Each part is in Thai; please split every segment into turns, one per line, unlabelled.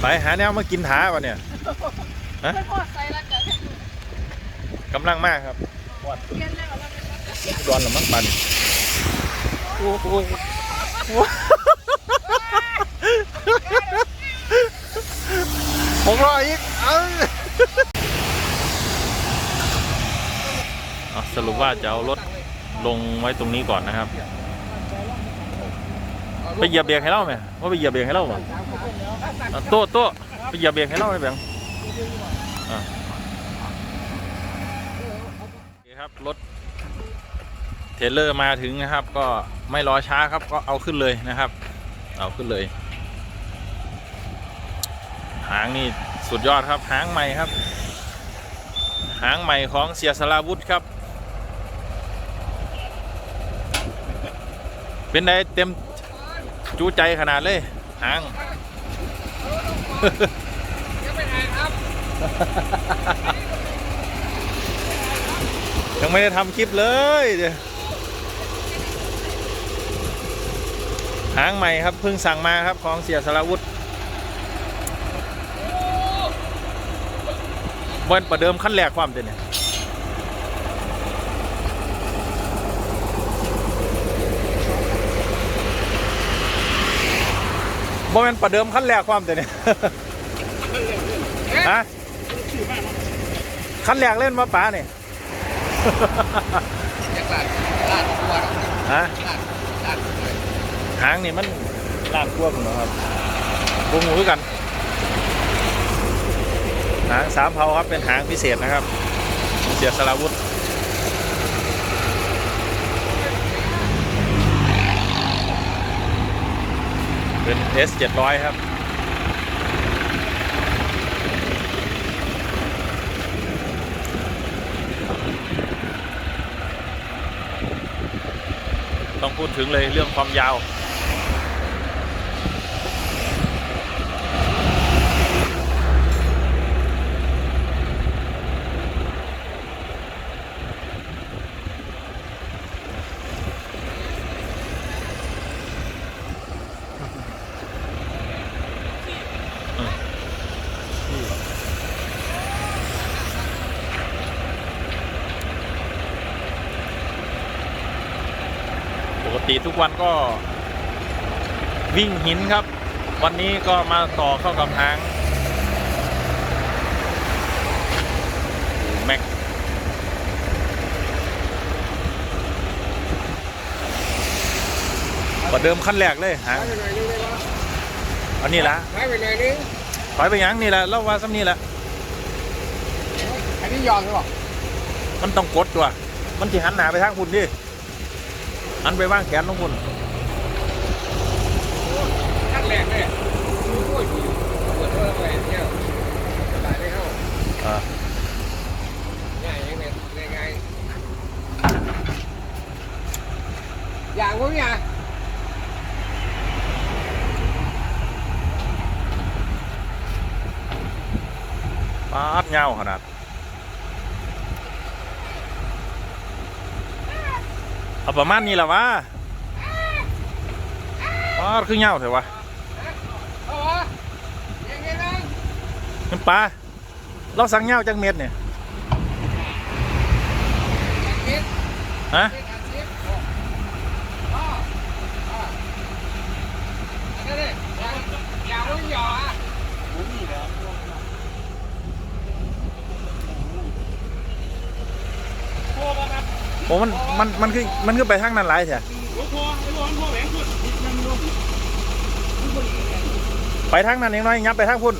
ไปหาแนวมากินท้าวะเนี่ยฮะ
ไม่พอใจแล้วจะให้ดู
กำลังมากครับ
เรียนแล้วเราเป็นนักเรียน
ร้อนหรือมั้งปันโอ้โหหกร้ออีกสรุปว่าจะเอารถลงไว้ตรงนี้ก่อนนะครับ ไปเหยียบเบรกให้เล่าไหมว่าไปเหยียบเบรกให้เล่าไหมอะโต๊ะโต๊ะไปเหยียบเบรกให้เล่าไหมแบงค์อะโอเครับรถเทรลเลอร์มาถึงนะครับ ก็ไม่รอช้าครับก็เอาขึ้นเลยนะครับ เอาขึ้นเลย หางนี่สุดยอดครับหางใหม่ครับ หางใหม่ของเสียสลาวุธครับ เป็นไดเต็ม จูใจขนาดเลยหางยังไม่ได้ทำคลิปเลยหางใหม่ครับเพิ่งสั่งมาครับของเสียสารวุฒิบนประเดิมขั้นแรกความเต็เนี่ย บ่แม่นประเดิมขั้นแรกความเต็เนี่ยฮะขั้นแรกเล่นมาป๋าเนี่ย
ลาดลาดตัว
ฮะ
ลาดลาด
หางนี่มันลาดทั่วผมเหรอครับวงหูกัน หางสามเผาครับเป็นหางพิเศษนะครับ เสียสลาวุธ เป็น S 700 ครับ ต้องพูดถึงเลยเรื่องความยาว ติทุกวันก็วิ่งหินครับ วันนี้ก็มาต่อเข้ากับทางแม็กประเดิมขั้นแรกเลยหาง
หายไปหน่อยนึงเลยวะ
อันนี้ละ
หายไปหน่อยนึง
ถอยไปหยังนี่แหละเล่าว่าซ้ำนี่แหละ
อันนี้ยอมหรือเปล่า
มันต้องกดตัว มันที่หันหนาไปทางคุณดิ หันไปว่างแขนของคุณ
ขั้นแรกเลยโอ้ยปวดตัวไปเนี่ยตายไม่เข้า
อ่า
ง่ายยังไงง่ายอย่างพวกเนี้ย
ปาดเงาขนาด เอาประมาณนี้แหละวะปาดคือเงาเถอะวะ
เอาวะยังไงนะ
มันปลาเราสั่งเงาจังเม็ดเนี่ย
เม็ด
ฮะ
เม็ดอาชีพอ๋ออ๋ออันนั้นเลยอย่างอย่างพวกนี้อะ
โอ้มันมันมันคือมันคือไปทางนั้นหลายเถอะไปทางนั้นเองน้อยยับไปทางพุ่น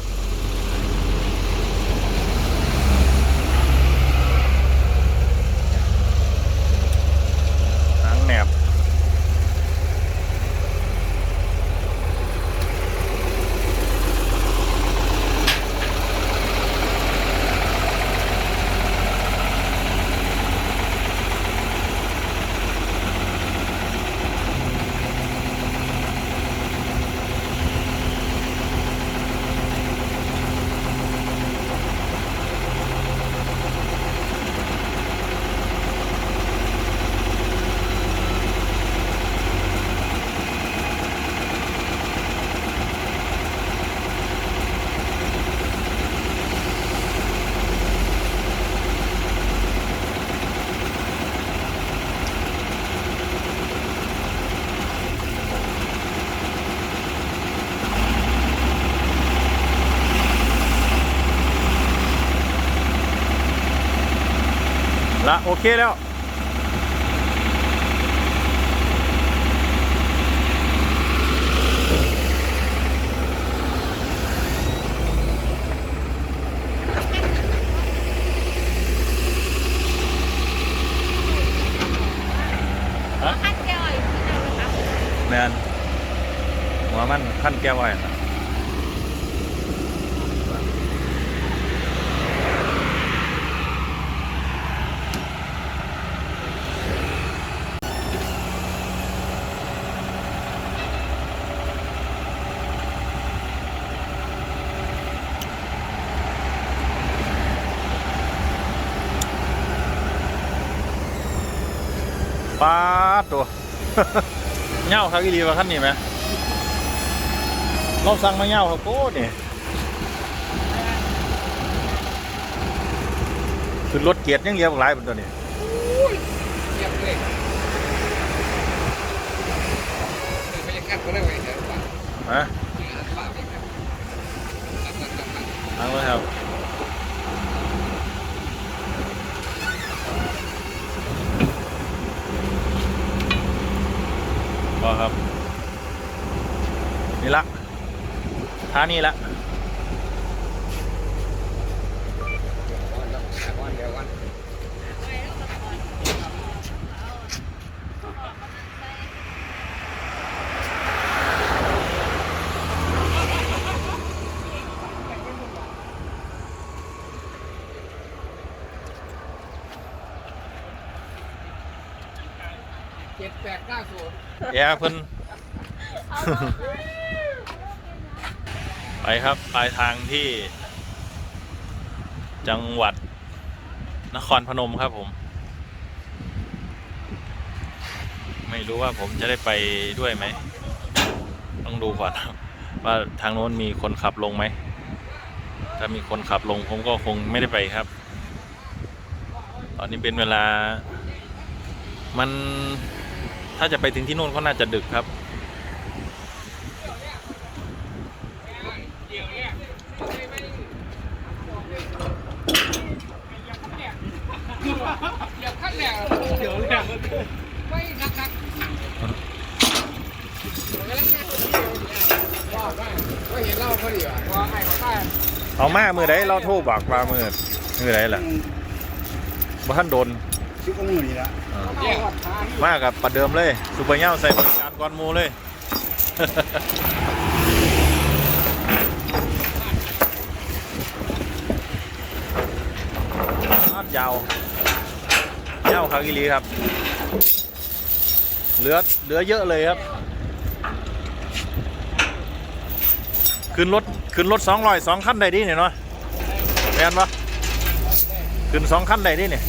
ละโอเคแล้ว
ขั้นแก้วอีกทีนึงนะคะ
แมนหัวมันขั้นแก้วไว้ ป้าดตัวเง่าครับอีรีว่าขั้นนี้ไหมเราสั่งมาเง่าครับโอ้เนี่ยคือรถเกียรติยังเรียบหลายเป็นตัวนี้
เรียบเลยไม่ยังงัดก็ได้ไว้เดี๋ยวป่า
ฮะ
ป่าไม่งัดตัดตัดตัดตัด
เอาเลยครับพอครับ นี่ละท่านี่ละ
เดี๋ยวก่อนเดี๋ยวก่อน
ไปแล้วก็ก่อ นเอา
เจ็ดแปดเก้าศูนย์
แอร์เพิ่น
เอาลงเลย
ไปครับปลายทางที่ จังหวัดนครพนมครับผม ไม่รู้ว่าผมจะได้ไปด้วยไหม ต้องดูก่อนว่าทางโน้นมีคนขับลงไหม ถ้ามีคนขับลงผมก็คงไม่ได้ไปครับ ตอนนี้เป็นเวลา มันถ้าจะไปถึงที่โนู่นก็น่าจะดึกครับ
เดี๋ยวขั้นแรกเดี๋ยวแรก ไม่นักนักว่าว่าเห็นเล่าเขาดีอะว่าให้เขาได้
เอามามือใดเราโทรบอกว่ามือมือใดล่ะบ่ท่านโดน
ชื่อก็มือนี่ละ
อ่า
แย่วัดทาง
มากับประเดิมเลยซูเปอร์เน่าใส่บริการก่อนหมูเลยภาพ ยาวเน่าคากิลีครับ เหลือเหลือเยอะเลยครับ ขึ้นรถขึ้นรถสองร้อยสองขั้นได้ดิเนี่ยเนาะแมนปะขึ้นสองขั้นได้ดิเนี่ย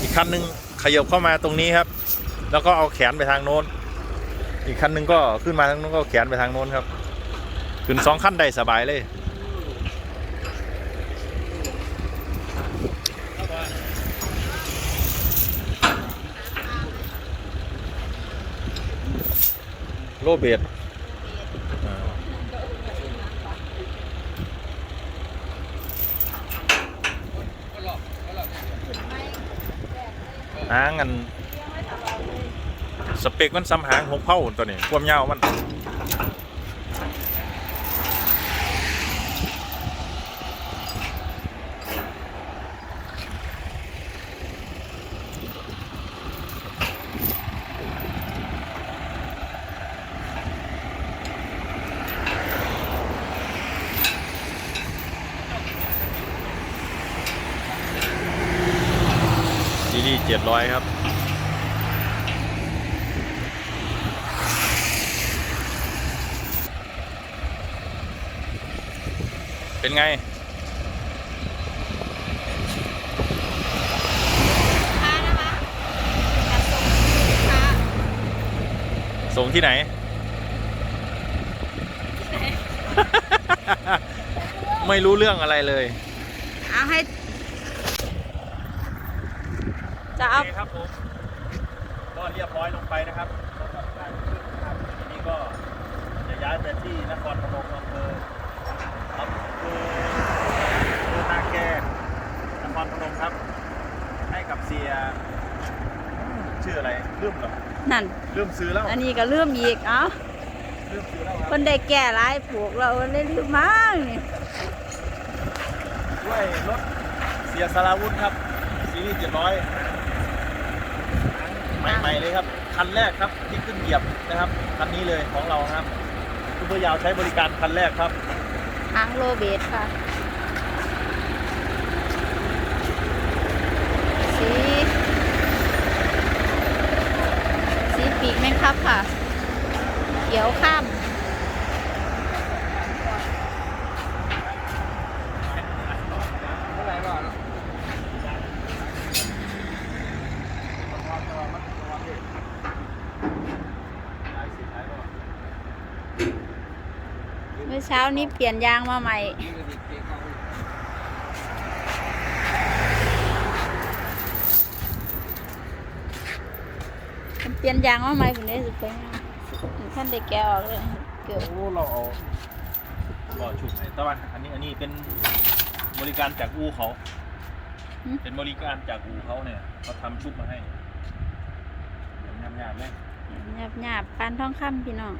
อีกคันหนึ่งขยบเข้ามาตรงนี้ครับ แล้วก็เอาแขนไปทางโน้น อีกคันหนึ่งก็ขึ้นมาทางโน้นก็แขนไปทางโน้นครับ ขึ้นสองขั้นได้สบายเลย ลเบดอ่า
ก็หลอกก็หลอก
หางอัน สเปกมันซ้ำหางหกเผ่าตัวนี้ ความยาวมัน เจ็ดร้อยครับ เป็นไง
ค้านะคะจัดส่งลูกค้า
ส่งที่ไหน ไม่รู้เรื่องอะไรเลย
เอาให้ จะเอา
คครับผมก็เรียบร้อยลงไปนะครับสำรับการอนนะครับทีนี้ก็จะย้ายไปที่นครพนมอำเภออำเภออำเอนาแก่นครพนมครับ ให้กับเสียชื่ออะไรลืมเหรอ
นั่น
ลืมซื้อแล้ว
อันนี้ก็เริ่มอีก เอ้า
ลืมซื้อแล้วค
นได้แก่หลายผูกเราเด้ลืมมากนี่
ด้วยรถเสียสารวุฒิครับซีรีส์เจ็ดร้อย ใหม่ๆเลยครับ คันแรกครับที่ขึ้นเหยียบนะครับคันนี้เลยของเราครับคุณเบอร์ยาวใช้บริการคันแรกครับ
ทางโลเบสค่ะ สี สีปีกแมงครับค่ะ เขียวข้าม
เท่าไหร่ก่อน
เช้านี้เปลี่ยนยางมาใหม่
เป
ลี่ยนยางมาใหม่ผมได้สุดไปท่านได้แกะออกเลยเกือบ
โอ้เราเอาหล่อชุบให้แต่ว่าอันนี้อันนี้เป็นบริการจากอูเขา เป็นบริการจากอูเขาเนี่ยเขาทำชุบมาให้เดี๋ยวยำๆเลย
หยาบหยาบปานทองคำพี่น้อง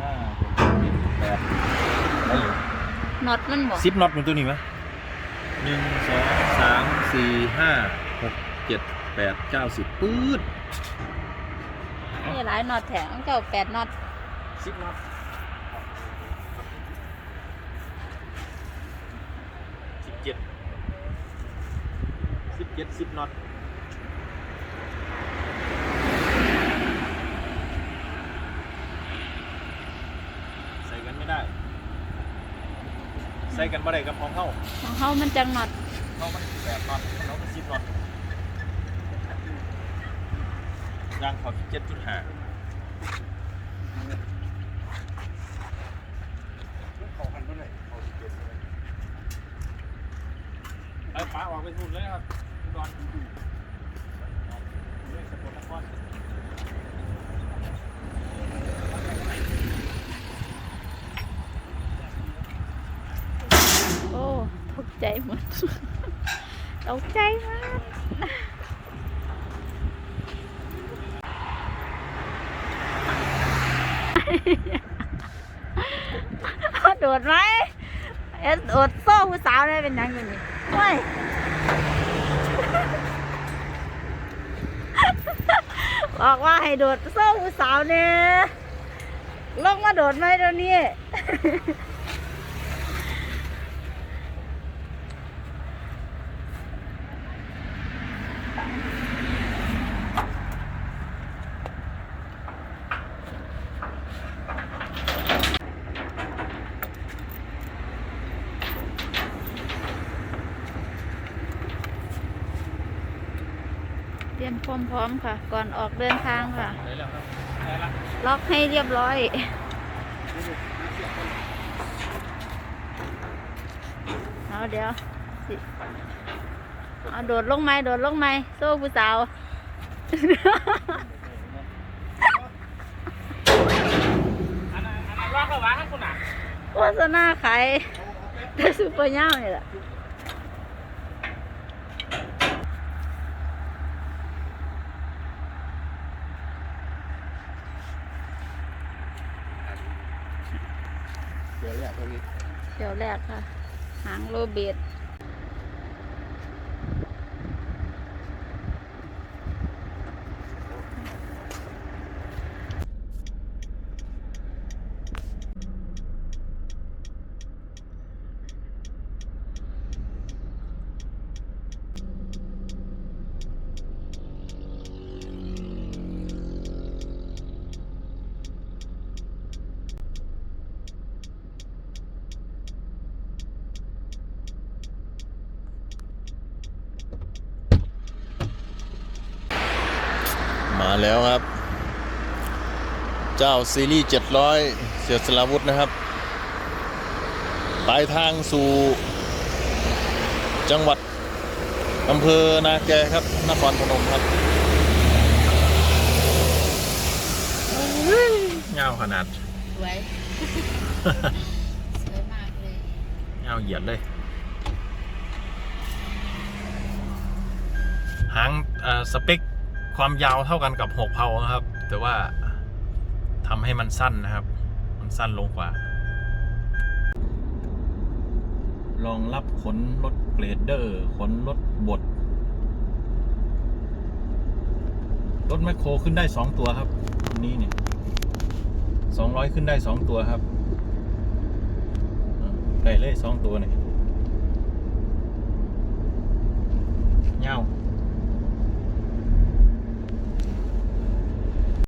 ห้าหกเจ็ดแปดได้อยู่
น็อตมันบอก
ซิปน็อตมันตัวนี้ไหมหนึ่งสองสามสี่ห้าหกเจ็ดแปดเก้าสิบปื๊ด
นี่หลายน็อตแถมเก้าแปดน็อต
ซิปน็อตสิบเจ็ดสิบเจ็ดซิปน็อตใส่กันไม่ได้ ใส่กันบ่ได้กับของเข้า
ของเขามันจังน็อต
เขามันแปดน็อตเขามันสิบน็อตยางเขาเจ็ดจุดห้า
เขาคันเท่าไหร่เขาสิบเจ็ดเลย
ไอ้ป้าออกไปทุนเลยครับอุดรเรื่องสกลนคร
โอ้ตก ใจหมดตกใจมากโดดไหมเอสโดดโซ่ผู้สาวได้เป็นยังไงนี่ไม่บอกว่าให้โดดโซ่ผู้สาวเนี่ยลงมาโดดไหมเดี๋ยวนี้ เตรียมความ พร้อมค่ะ ก่อนออกเดินทางค่ะ
ได้แล้วครับได้ละ
ล็อกให้เรียบร้อย เอาเดี๋ยวสิเอาโดดลงไหมโดดลงไหมโซ่ผู้สาว
อันนั้นอันนั้นว่าเขาว่าให้คุณอะ
โฆษณาขายแต่ซูเปอร์ย่านี่แหละ
เดี๋ยวเนี่ยตรงนี้
เดี๋ยว แรกค่ะ หางโรเบิต
แล้วครับ เจ้าซีรีส์ 700 เสียสลาวุธนะครับปลายทางสู่จังหวัดอำเภอนาแกครับ นครพนมครับเงาขนาด
สวสวยมากเลย
เงาเหยียดเลย หางสเปก ความยาวเท่ากันกับหกเพานะครับ แต่ว่าทำให้มันสั้นนะครับ มันสั้นลงกว่ารองรับขนรถเกรดเดอร์ขนรถบดรถแมคโครขึ้นได้สองตัวครับตัวนี้เนี่ยสองร้อยขึ้นได้สองตัวครับได้เลยสองตัวเนี่ยเงา